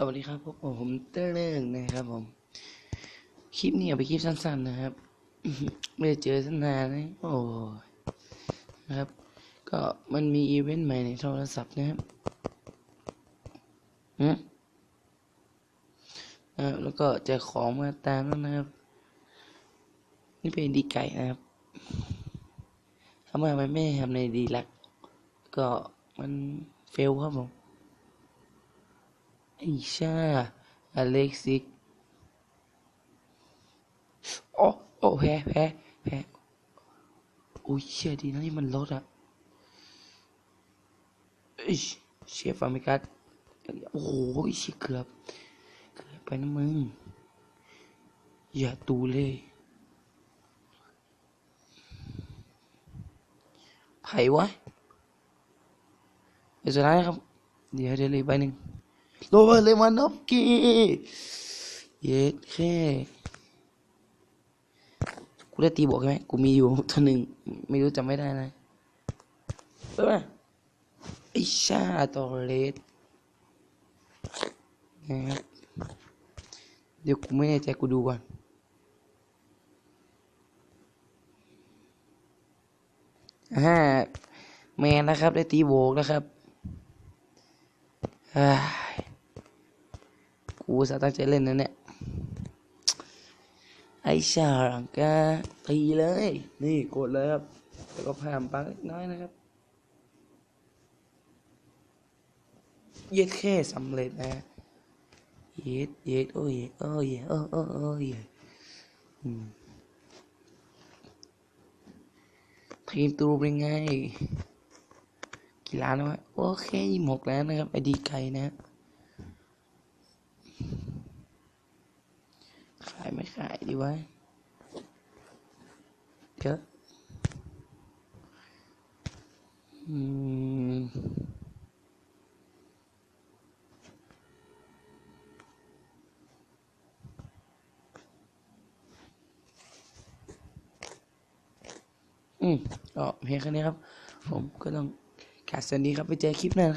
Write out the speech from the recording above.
สวัสดีครับพบกับผมเต้เรื่องนะครับผม คลิปนี้เอาไปคลิปสั้น ๆ นะครับ ไม่ได้เจอสันนานนะโอ้ยนะครับ ก็มันมีอีเวนต์ใหม่ในโทรศัพท์นะครับอืมอ่าแล้วก็แจกของมาตามแล้วนะครับ นี่เป็นดีไก่นะครับทำไมมันไม่ทำในดีลัก ก็มันเฟลครับผม อ้ชา อเล็กซิก โอ้ โอ้แพ้แพ้แพ้โอ้ยเชี่ยดีนะที่มันลดอะเอ้ยเชียฟามิกัสโอ้โหเชี่ยเกือบ เกือบไปนะมึง อย่าตูเลยไผ่วะเดี๋ยวจะได้ครับ เดี๋ยวเดี๋ยวเลยใบหนึ่ง โรเบิร์ตเลวานดอฟสกี้เย็ดแค่กูได้ตีบอกใช่ไหมกูมีอยู่ตัวหนึ่งไม่รู้จำไม่ได้นะเออไอชาตอเลสนะครับเดี๋ยวกูไม่แน่ใจกูดูก่อนอ่าแมนนะครับได้ตีโบกนะครับเฮ้ย กูสาตั้งใจเล่นนะเนี่ย ไอชาลังกาตีเลย นี่กดเลยครับ แล้วก็พามปังเล็กน้อยนะครับ เย็ดแค่สำเร็จนะ เย็ดเย็ดโอ้ยโอ้ยโอ้ยโอ้ยโอ้ยทีมตูเป็นไง กี่ล้านวะโอเคยี่หกล้านนะครับ ไอดีไก่นะ ขาย ไม่วะเยอะอืมอืมก็เพียงแค่นี้ครับ ผมก็ต้องกราบสวัสดีครับ ไปเจอคลิปหน้านะครับ